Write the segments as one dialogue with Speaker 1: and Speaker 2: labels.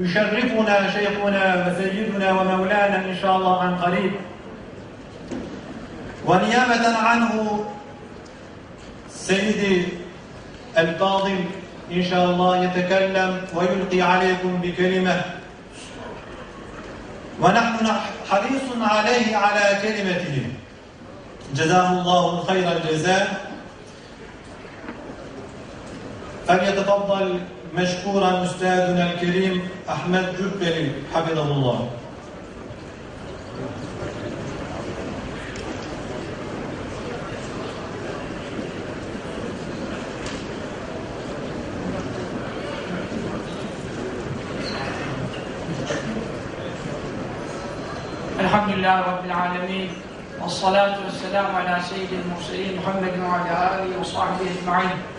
Speaker 1: يشرفنا شيخنا وسيدنا ومولانا إن شاء الله عن قريب. ونيابة عنه سيدي الفاضل إن شاء الله يتكلم ويلقي عليكم بكلمة. ونحن حريص عليه على كلمته. جزاه الله خير الجزاء. فليتفضل مشكورا أستاذنا الكريم أحمد جبري حفظه الله
Speaker 2: الحمد لله رب العالمين والصلاة والسلام على سيد المرسلين محمد وعلى آله وصحبه ecmaîn.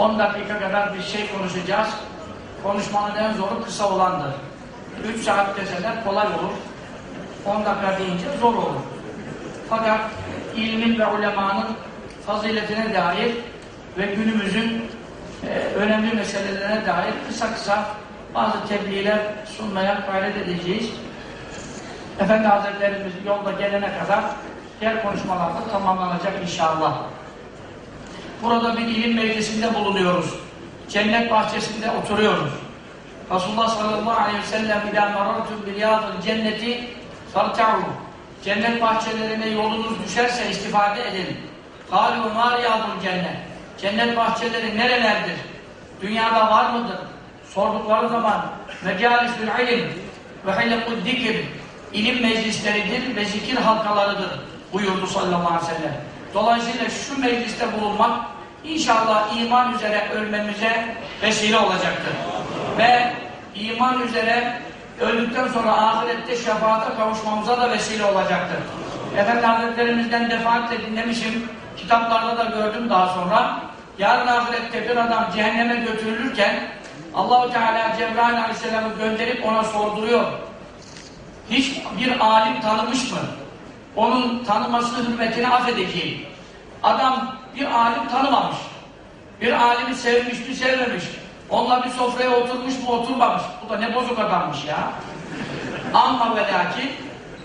Speaker 2: 10 dakika kadar bir şey konuşacağız. Konuşmanın en zoru kısa olandır. 3 saat deseler kolay olur. 10 dakika deyince zor olur. Fakat ilmin ve ulemanın faziletine dair ve günümüzün e, önemli meselelerine dair kısa kısa bazı tebliğler sunmaya gayret edeceğiz. Efendi Hazretlerimiz yolda gelene kadar diğer konuşmalar da tamamlanacak inşallah. Burada bir ilim meclisinde bulunuyoruz. Cennet bahçesinde oturuyoruz. Resulullah sallallahu aleyhi ve sellem اِذَا مَرَرْتُمْ بِرِيَاضِ الْجَنَّةِ فَارْتَعُوا Cennet bahçelerine yolunuz düşerse istifade edin. قَالُوا مَا رِيَاضُ الْجَنَّةِ Cennet bahçeleri nerelerdir? Dünyada var mıdır? Sordukları zaman مَجَالِسُ الْعِلِمِ وَحِلَقُ الذِّكِرِ ilim meclisleridir ve zikir halkalarıdır buyurdu sallallahu aleyhi ve sellem. Dolayısıyla şu mecliste bulunmak inşallah iman üzere ölmemize vesile olacaktır. Ve iman üzere öldükten sonra ahirette şefaate kavuşmamıza da vesile olacaktır. Efendi Hazretlerimizden defaatle dinlemişim, kitaplarda da gördüm daha sonra. Yarın ahirette bir adam cehenneme götürülürken Allahu Teala Cebrail Aleyhisselam'ı gönderip ona sorduruyor hiç bir alim tanımış mı? Onun tanıması hürmetine affedeceğim. Adam bir alim tanımamış. Bir alimi sevmiş mi sevmemiş. Onunla bir sofraya oturmuş mu oturmamış. Bu da ne bozuk adammış ya. Amma ve lakin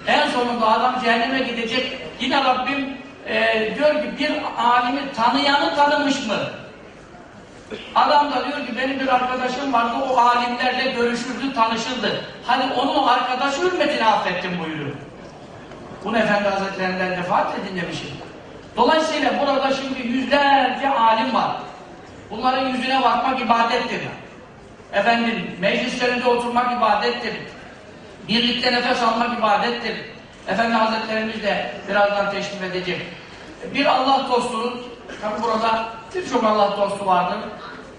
Speaker 2: en sonunda adam cehenneme gidecek. Yine Rabbim e, diyor ki bir alimi tanıyanı tanımış mı? Adam da diyor ki benim bir arkadaşım vardı o alimlerle görüşürdü, tanışırdı. Hani onu arkadaş hürmetine affettim buyuruyor. Bunu Efendi Hazretlerinden defaatle dinlemişim. Dolayısıyla burada şimdi yüzlerce alim var. Bunların yüzüne bakmak ibadettir. Efendim meclislerinde oturmak ibadettir. Birlikte nefes almak ibadettir. Efendi Hazretlerimiz de birazdan teşrif edecek. Bir Allah dostunun, tabi burada birçok Allah dostu vardır.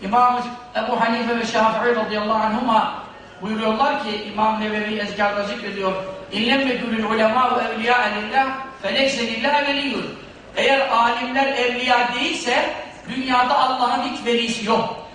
Speaker 2: İmam Ebu Hanife ve Şafii radıyallahu anhuma buyuruyorlar ki İmam Nevevi ezkarda zikrediyor İllem yekûlül ulemâ ve evliyâ lillah feleyse lillah veliyyun Eğer alimler evliya değilse dünyada Allah'ın hiç velisi yok.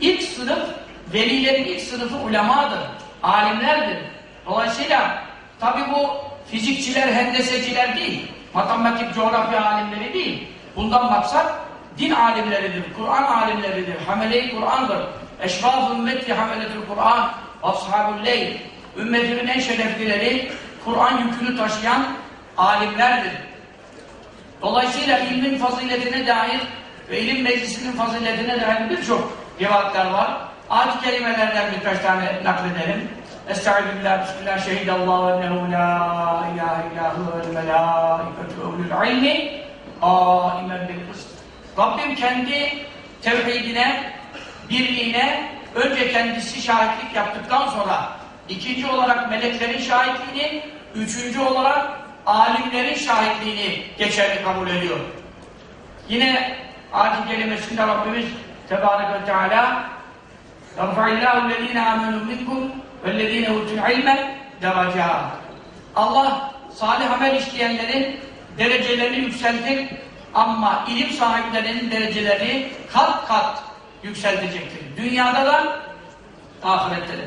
Speaker 2: İlk sınıf, velilerin ilk sınıfı ulemadır, alimlerdir. Dolayısıyla tabi bu fizikçiler, hendeseciler değil, matematik, coğrafya alimleri değil. Bundan maksat din alimleridir, Kur'an alimleridir, hamele-i Kur'an'dır. Eşraf ümmeti hameletül Kur'an, ashabul leyl. Ümmetimin en şereflileri, Kur'an yükünü taşıyan alimlerdir. Dolayısıyla ilmin faziletine dair ve ilim meclisinin faziletine dair birçok rivayetler var. Ayet-i kelimelerden birkaç tane nakledelim. Estaizu billah, bismillah, şehidallahu ennehu la ilahe illahu vel melâiketü evlül ilmi âimen bil kıst. Rabbim kendi tevhidine, birliğine önce kendisi şahitlik yaptıktan sonra ikinci olarak meleklerin şahitliğini, üçüncü olarak alimlerin şahitliğini geçerli kabul ediyor. Yine ayet-i kelimesinde Rabbimiz Tebarek ve Teala يَرْفَعِ اللّٰهُ الَّذ۪ينَ آمَنُوا مِنْكُمْ وَالَّذ۪ينَ اُوتُوا الْعِلْمَ دَرَجَاتٍ Allah salih amel işleyenlerin derecelerini yükseltir ama ilim sahiplerinin derecelerini kat kat yükseltecektir. Dünyada da ahirette de.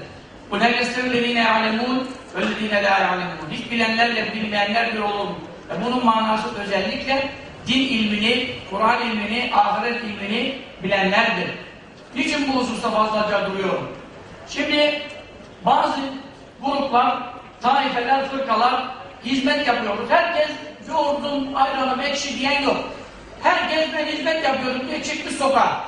Speaker 2: Bu ne يَسْتَوِلَّذ۪ينَ يَعْلَمُونَ وَالَّذ۪ينَ لَا يَعْلَمُونَ Hiç bilenlerle bilmeyenler bir olur. Ve bunun manası özellikle din ilmini, Kur'an ilmini, ahiret ilmini bilenlerdir. Niçin bu hususta fazlaca duruyorum? Şimdi bazı gruplar, taifeler, fırkalar hizmet yapıyoruz. Herkes yoğurdum, ayranım, ekşi diyen yok. Herkes ben hizmet yapıyorum diye çıkmış sokağa.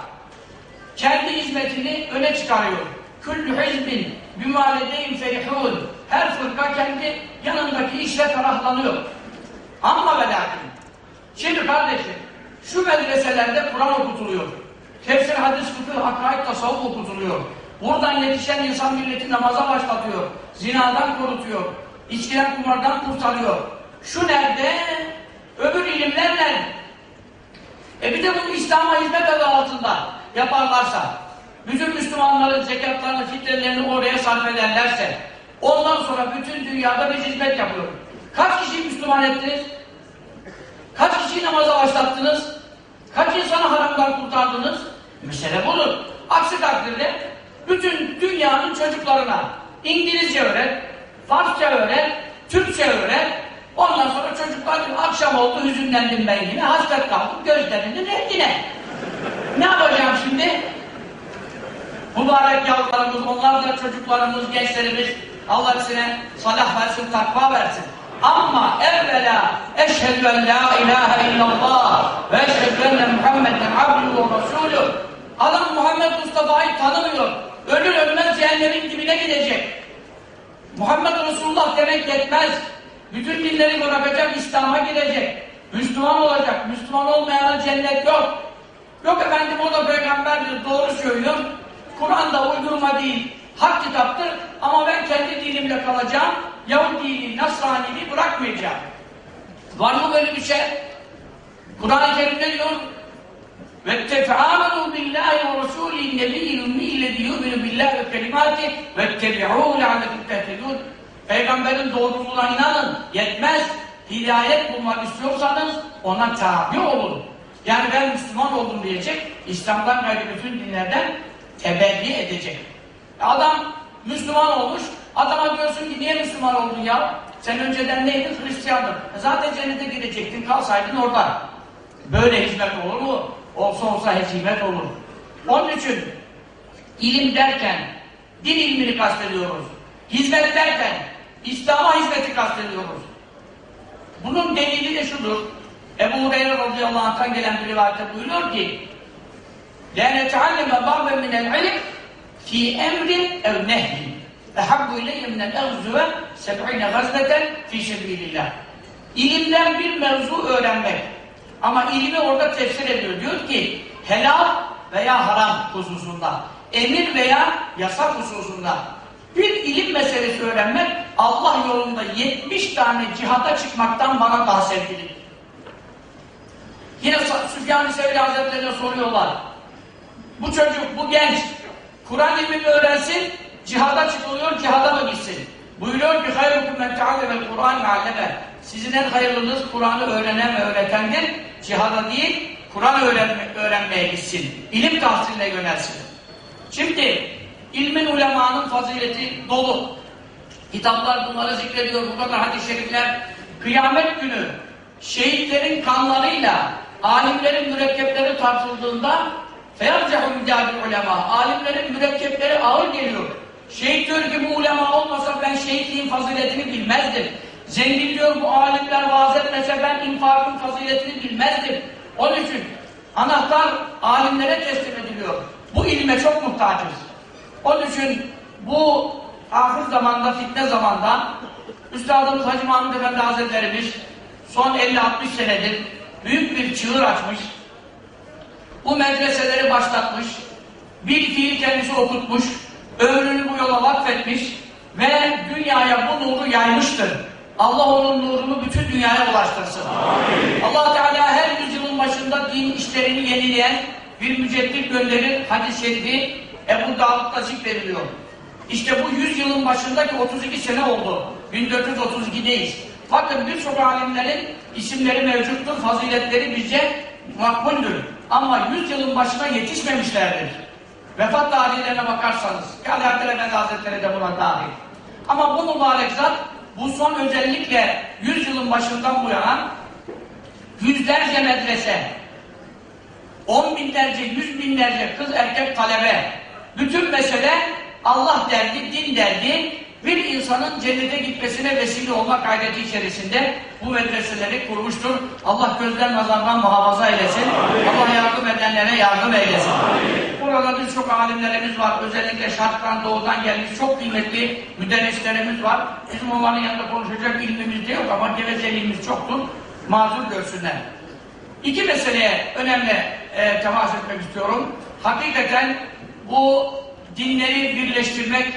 Speaker 2: Kendi hizmetini öne çıkarıyor. Küllü hizbin bimâledeyim ferihûn. Her fırka kendi yanındaki işle ferahlanıyor. Ama ve lakin. Şimdi kardeşim, şu medreselerde Kur'an okutuluyor. Tefsir, hadis, fıkıh, hakaik, tasavvuf okutuluyor. Buradan yetişen insan milleti namaza başlatıyor. Zinadan korutuyor. İçkiden kumardan kurtarıyor. Şu nerede? Öbür ilimler nerede? E bir de bunu İslam'a hizmet adı altında yaparlarsa, bütün Müslümanların zekatlarını, fitrelerini oraya sarf ederlerse, ondan sonra bütün dünyada biz hizmet yapıyoruz. Kaç kişiyi Müslüman ettiniz? Kaç kişiyi namaza başlattınız? Kaç insanı haramdan kurtardınız? Mesele budur. Aksi takdirde bütün dünyanın çocuklarına İngilizce öğret, Farsça öğret, Türkçe öğret. Ondan sonra çocuklar diyor, akşam oldu hüzünlendim ben yine, hasret kaldım gözlerinin rengine. Ne yapacağım şimdi? Mübarek yavrularımız, onlar da çocuklarımız, gençlerimiz Allah hepsine salah versin, takva versin. Ama evvela eşhedü en la ilahe illallah ve eşhedü enne Muhammeden abduhu ve resulü. Adam Muhammed Mustafa'yı tanımıyor. Ölür ölmez cehennemin dibine gidecek. Muhammed Resulullah demek yetmez. Bütün dinleri bırakacak, İslam'a girecek. Müslüman olacak. Müslüman olmayana cennet yok. Yok efendim o da peygamberdir, doğru söylüyor. Kur'an da uydurma değil, hak kitaptır ama ben kendi dinimle kalacağım. Yahudiliği, Nasraniliği bırakmayacağım. Var mı böyle bir şey? Kur'an-ı Kerim'de diyor وَاتَّفَعَامَنُوا بِاللّٰهِ وَرَسُولِهِ النَّبِيِّ الْاُمِّيِّ الَّذِي يُؤْمِنُ بِاللّٰهِ وَكَلِمَاتِهِ وَاتَّبِعُوهُ لَعَلَّكُمْ تَهْتَدُونَ Peygamberin doğruluğuna inanın, yetmez. Hidayet bulmak istiyorsanız ona tabi olun. Yani ben Müslüman oldum diyecek, İslam'dan gayrı bütün dinlerden teberri edecek. Adam Müslüman olmuş, adama diyorsun ki niye Müslüman oldun ya? Sen önceden neydin? Hristiyandın. E zaten cennete girecektin, kalsaydın orada. Böyle hizmet olur mu? Olsa olsa hizmet olur. Onun için ilim derken din ilmini kastediyoruz. Hizmet derken İslam'a hizmeti kastediyoruz. Bunun delili de şudur. Ebu Hureyre radıyallahu anh'tan gelen bir rivayette buyuruyor ki لَاَنْ اَتَعَلَّمَ بَعْضًا مِنَ الْعِلِمِ ف۪ي اَمْرٍ اَوْ نَهْلٍ اَحَبُّ اِلَيَّ مِنَ الْاَغْزُوَ سَبْعِينَ غَزْلَةً ف۪ي سَب۪يلِ اللّٰهِ İlimden bir mevzu öğrenmek. Ama ilmi orada tefsir ediyor. Diyor ki helal veya haram hususunda, emir veya yasak hususunda bir ilim meselesi öğrenmek Allah yolunda 70 tane cihada çıkmaktan bana daha sevgilidir. Yine Süfyan-ı Sevri Hazretlerine soruyorlar. Bu çocuk, bu genç Kur'an ilmini öğrensin, cihada çıkılıyor, cihada mı gitsin? Buyuruyor ki hayrukum men teallemel Kur'an alleme. Sizin en hayırlınız Kur'an'ı öğrenen ve öğretendir. Cihada değil, Kur'an öğrenme, öğrenmeye gitsin. İlim tahsiline yönelsin. Şimdi ilmin ulemanın fazileti dolu. Kitaplar bunları zikrediyor. Bu kadar hadis-i şerifler. Kıyamet günü şehitlerin kanlarıyla alimlerin mürekkepleri tartıldığında فَيَرْجَحُ مِدَابِ ulema. Alimlerin mürekkepleri ağır geliyor. Şehit diyor ki bu ulema olmasa ben şehitliğin faziletini bilmezdim. Zengin diyor bu alimler vaaz etmese ben infakın faziletini bilmezdim. Onun için anahtar alimlere teslim ediliyor. Bu ilme çok muhtacız. Onun için bu ahir zamanda, fitne zamanda Üstadımız Hacı Mahmud Efendi Hazretlerimiz son 50-60 senedir büyük bir çığır açmış. Bu medreseleri başlatmış. Bir fiil kendisi okutmuş. Ömrünü bu yola vakfetmiş. Ve dünyaya bu nuru yaymıştır. Allah onun nurunu bütün dünyaya ulaştırsın. allah Teala her yüzyılın başında din işlerini yenileyen bir müceddit gönderir. Hadis-i şerifi Ebu Davud'da zikrediliyor. İşte bu yüzyılın başındaki 32 sene oldu. 1432'deyiz. Bakın birçok alimlerin isimleri mevcuttur, faziletleri bizce makbuldür. Ama yüzyılın başına yetişmemişlerdir. Vefat tarihlerine bakarsanız, yani Ertel Efendi Hazretleri de buna dahil. Ama bu mübarek zat, bu son özellikle yüzyılın başından bu yana yüzlerce medrese, on binlerce, yüz binlerce kız erkek talebe, bütün mesele Allah derdi, din derdi, bir insanın cennete gitmesine vesile olmak gayreti içerisinde bu medreseleri kurmuştur. Allah gözden nazardan muhafaza eylesin. Allah yardım edenlere yardım eylesin. Burada birçok alimlerimiz var. Özellikle şarttan, doğudan gelmiş çok kıymetli müderrislerimiz var. Bizim onların yanında konuşacak ilmimiz de yok ama gevezeliğimiz çoktur. Mazur görsünler. İki meseleye önemli e, temas etmek istiyorum. Hakikaten bu dinleri birleştirmek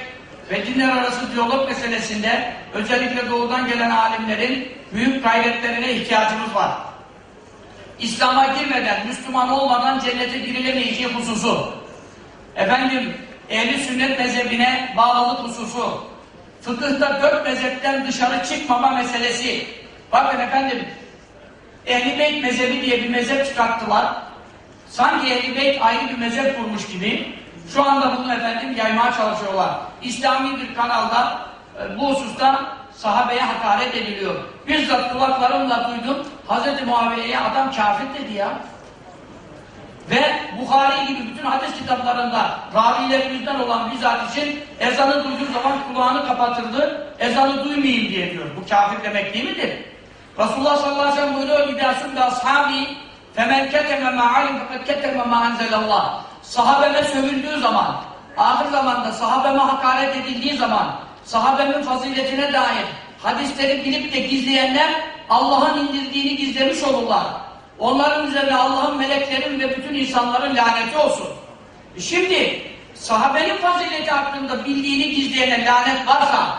Speaker 2: ve dinler arası diyalog meselesinde özellikle doğudan gelen alimlerin büyük gayretlerine ihtiyacımız var. İslam'a girmeden, Müslüman olmadan cennete girilemeyeceği hususu, efendim ehli sünnet mezhebine bağlılık hususu, fıkıhta dört mezhepten dışarı çıkmama meselesi. Bakın efendim, Ehl-i Beyt mezhebi diye bir mezhep çıkarttılar. Sanki Ehl-i Beyt ayrı bir mezhep kurmuş gibi. Şu anda bunu efendim yaymaya çalışıyorlar. İslami bir kanalda e, bu hususta sahabeye hakaret ediliyor. Bizzat kulaklarımla duydum. Hz. Muaviye'ye adam kafir dedi ya. Ve Bukhari gibi bütün hadis kitaplarında ravilerimizden olan bizzat için ezanı duyduğu zaman kulağını kapatırdı, ezanı duymayayım diye diyor. Bu kafir demek değil midir? Resulullah sallallahu aleyhi ve sellem buyuruyor İdâsûm da ashabi femen keteme ma'alim fakat keteme ma'anzelallah Sahabeme sövüldüğü zaman, ahir zamanda sahabeme hakaret edildiği zaman, sahabemin faziletine dair hadisleri bilip de gizleyenler Allah'ın indirdiğini gizlemiş olurlar. Onların üzerine Allah'ın meleklerin ve bütün insanların laneti olsun. Şimdi sahabenin fazileti hakkında bildiğini gizleyene lanet varsa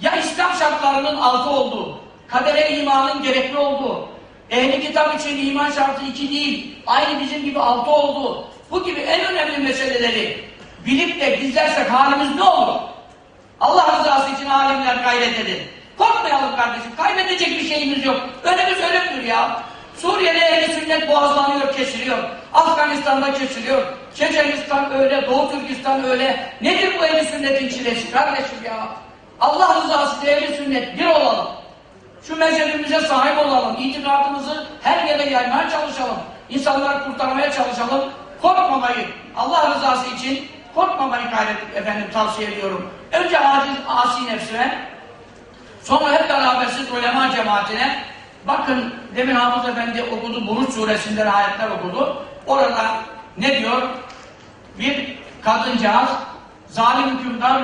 Speaker 2: ya İslam şartlarının altı olduğu, kadere imanın gerekli olduğu, ehli kitap için iman şartı iki değil, aynı bizim gibi altı olduğu, bu gibi en önemli meseleleri bilip de gizlersek halimiz ne olur? Allah rızası için alimler gayret edin. Korkmayalım kardeşim, kaybedecek bir şeyimiz yok. Önümüz ölümdür ya. Suriye'de ehli sünnet boğazlanıyor, kesiliyor. Afganistan'da kesiliyor. Çeçenistan öyle, Doğu Türkistan öyle. Nedir bu ehli sünnetin çilesi kardeşim ya? Allah rızası için ehli sünnet bir olalım. Şu mezhebimize sahip olalım. İtikadımızı her yere yaymaya çalışalım. İnsanları kurtarmaya çalışalım. Korkmamayı, Allah rızası için korkmamayı gayret efendim tavsiye ediyorum. Önce aciz, asi nefsime, sonra hep beraber siz ulema cemaatine, bakın demin Hafız Efendi okudu, Buruç suresinden ayetler okudu. Orada ne diyor? Bir kadıncağız, zalim hükümdar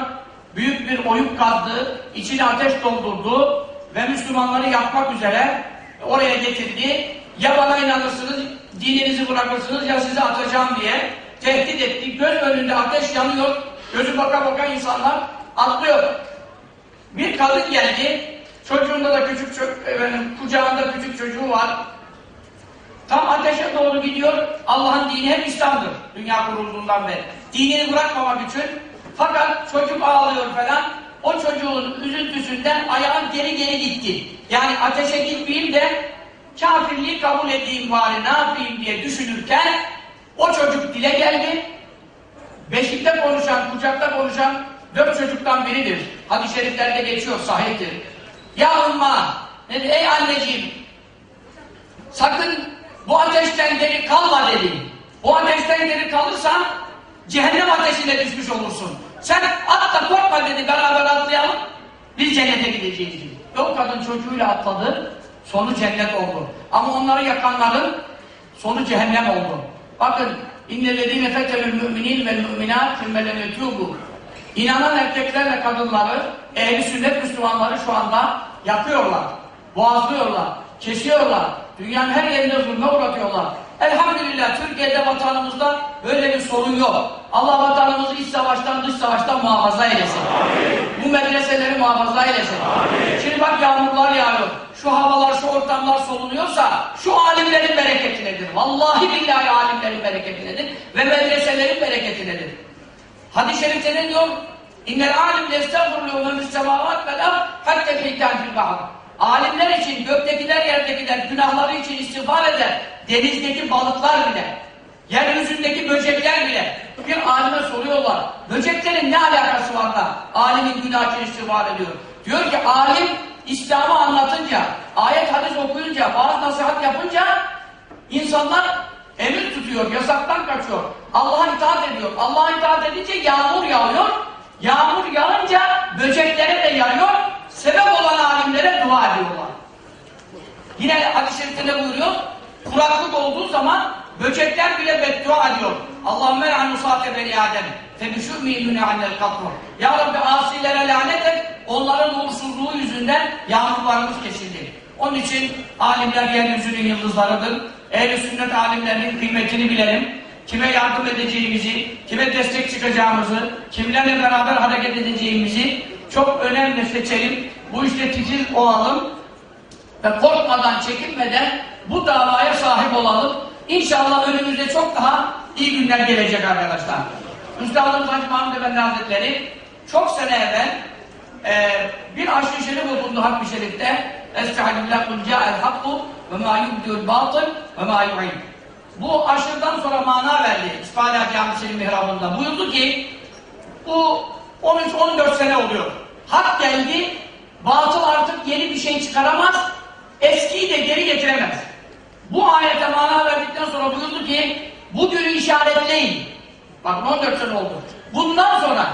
Speaker 2: büyük bir oyuk kazdı, içine ateş doldurdu ve Müslümanları yakmak üzere oraya getirdi. Ya bana inanırsınız, dininizi bırakırsınız ya sizi atacağım diye tehdit etti. Göz önünde ateş yanıyor, gözü baka baka insanlar atlıyor. Bir kadın geldi, çocuğunda da küçük efendim, kucağında küçük çocuğu var. Tam ateşe doğru gidiyor. Allah'ın dini hep İslam'dır. Dünya kurulduğundan beri. Dinini bırakmamak için. Fakat çocuk ağlıyor falan. O çocuğun üzüntüsünden ayağın geri geri gitti. Yani ateşe gitmeyeyim de kafirliği kabul edeyim bari ne yapayım diye düşünürken o çocuk dile geldi. Beşikte konuşan, kucakta konuşan dört çocuktan biridir. Hadis-i şeriflerde geçiyor, sahihtir. Ya umma, dedi, ey anneciğim, sakın bu ateşten geri kalma dedi. Bu ateşten geri kalırsan cehennem ateşine düşmüş olursun. Sen atla korkma dedi, beraber atlayalım, biz cennete gideceğiz dedi. O kadın çocuğuyla atladı, sonu cennet oldu. Ama onları yakanların sonu cehennem oldu. Bakın, İnnellezîne fetelül mü'minîn vel mü'minât sümmelen yetûbû İnanan erkeklerle kadınları, ehli sünnet Müslümanları şu anda yakıyorlar, boğazlıyorlar, kesiyorlar, dünyanın her yerinde zulme uğratıyorlar. Elhamdülillah Türkiye'de vatanımızda böyle bir sorun yok. Allah vatanımızı iç savaştan dış savaştan muhafaza eylesin. Bu medreseleri muhafaza eylesin. Şimdi bak yağmurlar yağıyor. Şu havalar, şu ortamlar solunuyorsa şu alimlerin bereketinedir. Vallahi billahi alimlerin bereketinedir ve medreselerin bereketinedir. Hadis-i şerifte ne diyor? İnnel alim estağfurullahu ve müstemavat vel ard hatta feytan fil bahr. Alimler için, göktekiler, yerdekiler, günahları için istiğfar eder. Denizdeki balıklar bile, yeryüzündeki böcekler bile. Bir alime soruyorlar, böceklerin ne alakası var da alimin günah için istiğfar ediyor? Diyor ki alim İslam'ı anlatınca, ayet hadis okuyunca, bazı nasihat yapınca insanlar emir tutuyor, yasaktan kaçıyor. Allah'a itaat ediyor. Allah'a itaat edince yağmur yağıyor. Yağmur yağınca böceklere de yarıyor, sebep olan alimlere dua ediyorlar. Yine hadis-i buyuruyor, kuraklık olduğu zaman böcekler bile beddua ediyor. Allahümme la'an musate beni Adem. Febüşürmi ilmine annel katru. Ya Rabbi asilere lanet et, onların uğursuzluğu yüzünden yağmurlarımız kesildi. Onun için alimler yeryüzünün yıldızlarıdır. Ehl-i sünnet alimlerinin kıymetini bilelim. Kime yardım edeceğimizi, kime destek çıkacağımızı, kimlerle beraber hareket edeceğimizi çok önemli seçelim. Bu işte titiz olalım ve korkmadan, çekinmeden bu davaya sahip olalım. İnşallah önümüzde çok daha iyi günler gelecek arkadaşlar. Üstadımız Hacı Mahmud Efendi Hazretleri çok sene evvel e, bir aşırı şerif okundu Hakkı Şerif'te Estağfirullah kul ca'el hakku ve ma yubdül batıl ve ma yu'in Bu aşırıdan sonra mana verdi İsfahiye Camisi'nin mihrabında. Buyurdu ki bu 13-14 sene oluyor. Hak geldi, batıl artık yeni bir şey çıkaramaz, eskiyi de geri getiremez. Bu ayete mana verdikten sonra buyurdu ki, bugünü işaretleyin. Bak 14 sene oldu. Bundan sonra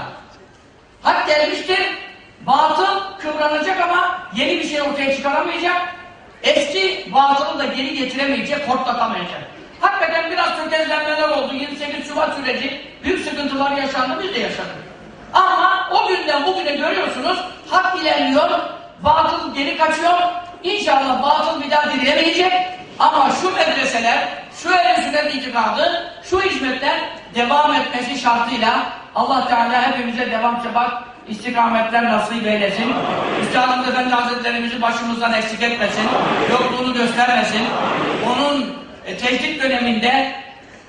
Speaker 2: hak gelmiştir, batıl kıvranacak ama yeni bir şey ortaya çıkaramayacak, eski batılı da geri getiremeyecek, hortlatamayacak. Hakikaten biraz tökezlenmeler oldu. 28 Şubat süreci büyük sıkıntılar yaşandı, biz de yaşadık. Ama o günden bugüne görüyorsunuz hak ilerliyor, batıl geri kaçıyor. İnşallah batıl bir daha dirilemeyecek. Ama şu medreseler, şu ehl sünnet itikadı, şu hizmetler devam etmesi şartıyla Allah Teala hepimize devam bak istikametler nasip eylesin. Üstadımız Efendi Hazretlerimizi başımızdan eksik etmesin. Yokluğunu göstermesin. Onun e, tehdit döneminde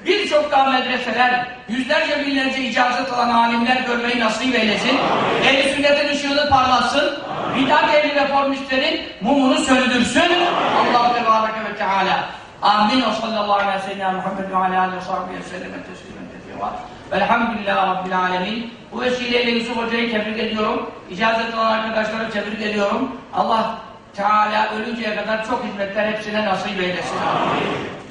Speaker 2: Birçok daha medreseler, yüzlerce binlerce icazet alan alimler görmeyi nasip eylesin. Ehl-i sünnetin ışığını parlatsın. Bidat ehli reformistlerin mumunu söndürsün. Allah Tebareke ve Teala. Amin. Ve sallallahu aleyhi ve sellem Muhammed ve aleyhi ve sahbihi ve sellem teslimen teslimen. Velhamdülillahi Rabbil alemin. Bu vesileyle Yusuf Hoca'yı tebrik ediyorum. İcazet alan arkadaşları tebrik ediyorum. Allah Teala ölünceye kadar çok hizmetler hepsine nasip eylesin. Amin.